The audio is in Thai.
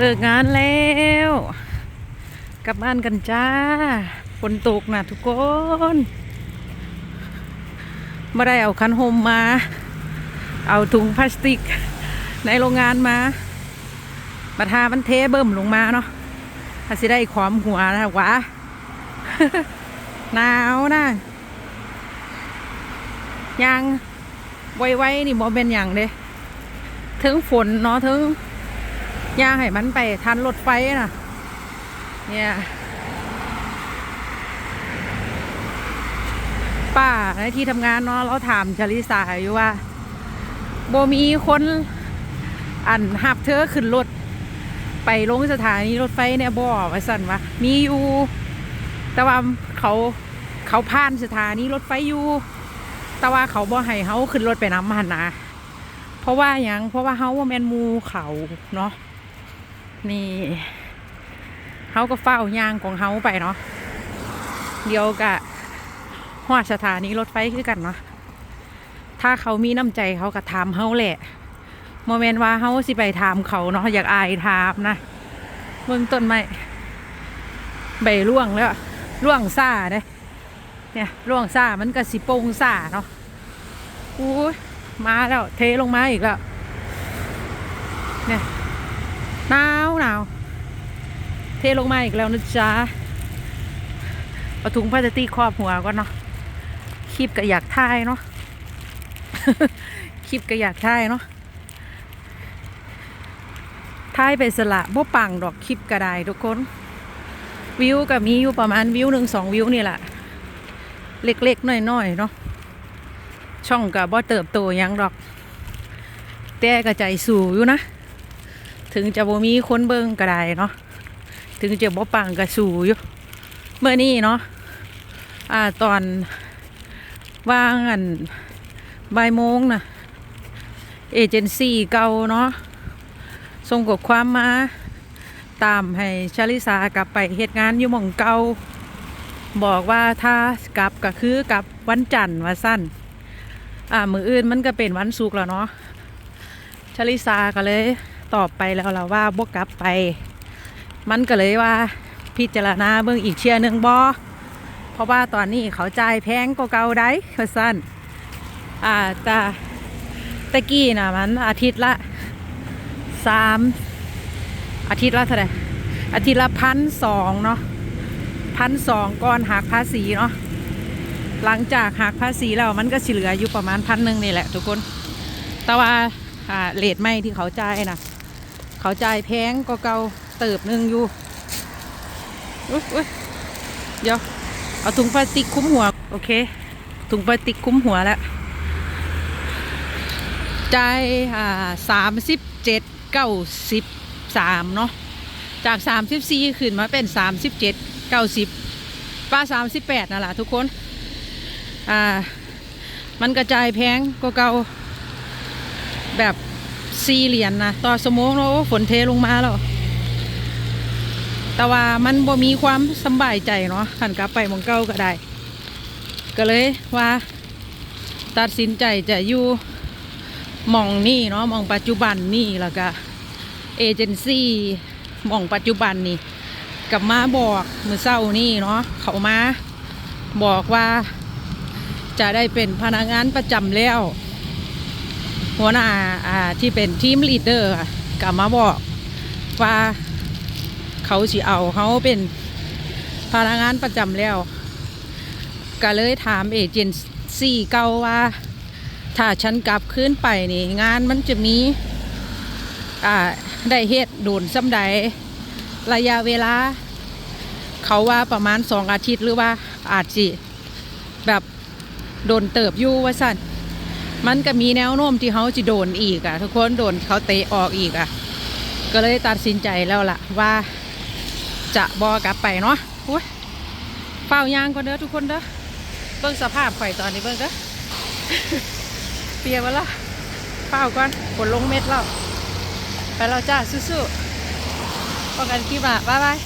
เลิกงานแล้ว กลับบ้านกันจ้าฝนตกนะทุกคนไม่ได้เอาคันโฮมมา เอาถุงพลาสติก ในโรงงานมาบัดทามันเทเบิ่มลงมาเนาะถ้าสิได้ความหัวนะวะหนาวนะยังไวๆนี่บ่เป็นอย่างเด้ถึงฝนเนาะถึง ย่าให้มันไปทันรถไฟนะเนี่ยป้าในที่ทำงานเนาะเราถามจาริสาอยู่ว่าโบมีคนอันหับเธอขึ้นรถไปลงสถานีรถไฟเนี่ยบ่ว่าสั่นวะมีอยู่ แต่ว่าเขาเขาผ่านสถานีรถไฟอยู่ แต่ว่าเขาบ่ให้เขาขึ้นรถไปน้ำมันนะเพราะว่าหยังเพราะว่าเขาว่าแมนมูเขาเนาะ นี่เขาก็เฝ้ายางของเขาไปเนาะเดียวกะหอดสถานีรถไฟคือกันเนาะถ้าเขามีน้ำใจเขาก็ถามเขาแหละโมเมนต์ว่าเขาสิไปถามเขาเนาะอยากอายถามนะเบื้องต้นไม่ใบร่วงแล้วร่วงซ่าเด้เนี่ยร่วงซ่ามันก็สิโปงซ่าเนาะอู้ยมาแล้วเทลงมาอีกแล้วเนี่ย หนาวหนาวเทลงมาอีกแล้วนะจ๊ะเอาถุงพลาสติกครอบหัวก่อนเนาะคลิปก็อยากถ่ายเนาะคลิปก็อยากถ่ายเนาะถ่ายไปสละบ่ปังดอกคลิปก็ได้ทุกคน วิวก็มีอยู่ประมาณวิวหนึ่งสองวิวนี่แหละเล็กๆน้อยๆเนาะช่องกับบ่เติบโตยังดอก แต่ก็ใจสู่อยู่นะ ถึงจะบ่มีคนเบิ่งก็ได้เนาะถึงจะบ่ปังก็สู่อยู่เมื่อนี้เนาะอ่าตอนว่างอันบ่ายโมงนะเอเจนซี่เก่าเนาะส่งกดความมา ตามให้ชาลิสากลับไปเหตุงานอยู่หม่องเก่าบอกว่าถ้ากลับก็คือกลับวันจันทร์ว่าสั้นอ่ามืออื่นมันก็เป็นวันศุกร์แล้วเนาะชาลิสาก็เลย ตอบไปแล้วล่ะว่าบวกกลับไป มันก็เลยว่าพิจารณาเบิ่งอีกเชียร์หนึ่งบอเพราะว่าตอนนี้เขาจ่ายแพงกว่าเก่าได้ว่าสั้นอ่าแต่ตะกี้นะมันอาทิตย์ละสามอาทิตย์ละเท่าไหร่อาทิตย์ละพันสองเนาะพันสองก่อนหักภาษีเนาะหลังจากหักภาษีแล้วมันก็สิเหลืออยู่ประมาณพันหนึ่งนี่แหละทุกคน แต่ว่าอ่าเลทไม่ที่เขาจ่ายนะ เขาจ่ายแพงก็เก่าเติบหนึ่งอยู่อุ๊ยอุ๊ยเดี๋ยว เอาถุงพลาสติกคุ้มหัว โอเค ถุงพลาสติกคุ้มหัวแล้วจ่ายอ่าสามสิบเจ็ดเก้าสิบสามเนาะจากสามสิบสี่ขึ้นมาเป็นสามสิบเจ็ดเก้าสิบป้าสามสิบแปดนั่นแหละทุกคน อ่า มันกระจายแพงก็เก่าแบบ สี่เหรียญนะต่อสมงแล้วฝนเทลงมาแล้ว แต่ว่ามันบ่มีความสบายใจเนาะขันกลับไปมองเก่าก็ได้ ก็เลยว่า ตัดสินใจจะอยู่มองนี่เนาะมองปัจจุบันนี่แล้วก็เอเจนซี่มองปัจจุบันนี่กับมาบอกมือเศร้านี่เนาะเขามาบอกว่าจะได้เป็นพนักงานประจำแล้ว หัวหน้าอ่าที่เป็นทีมลีดเดอร์อะกลับมาบอกว่าเขาสิเอาเขาเป็นพนักงานประจำแล้ว ก็เลยถามเอเจนซี่เก่าว่า ถ้าฉันกลับคืนไปนี่ งานมันจะมี อ่า ได้เฮ็ดโดนซ้ำใดระยะเวลา เขาว่าประมาณสองอาทิตย์หรือว่าอาจสิแบบโดนเติบอยู่ว่าสั่น มันก็มีแนวโน้มที่เขาจะโดนอีกอะทุกคนโดนเขาเตะออกอีกอะก็เลยตัดสินใจแล้วล่ะ ว่าจะบอกลับไปเนาะอุ้ยเฝ้ายางก่อนเด้อทุกคนเด้อเบิ่งสภาพข่อยตอนนี้เบิ่งเด้อเปียกวะล่ะเฝ้าก่อนฝนลงเม็ดแล้วไปแล้วจ้าสู้ๆพบกันคลิปอะบ๊ายบาย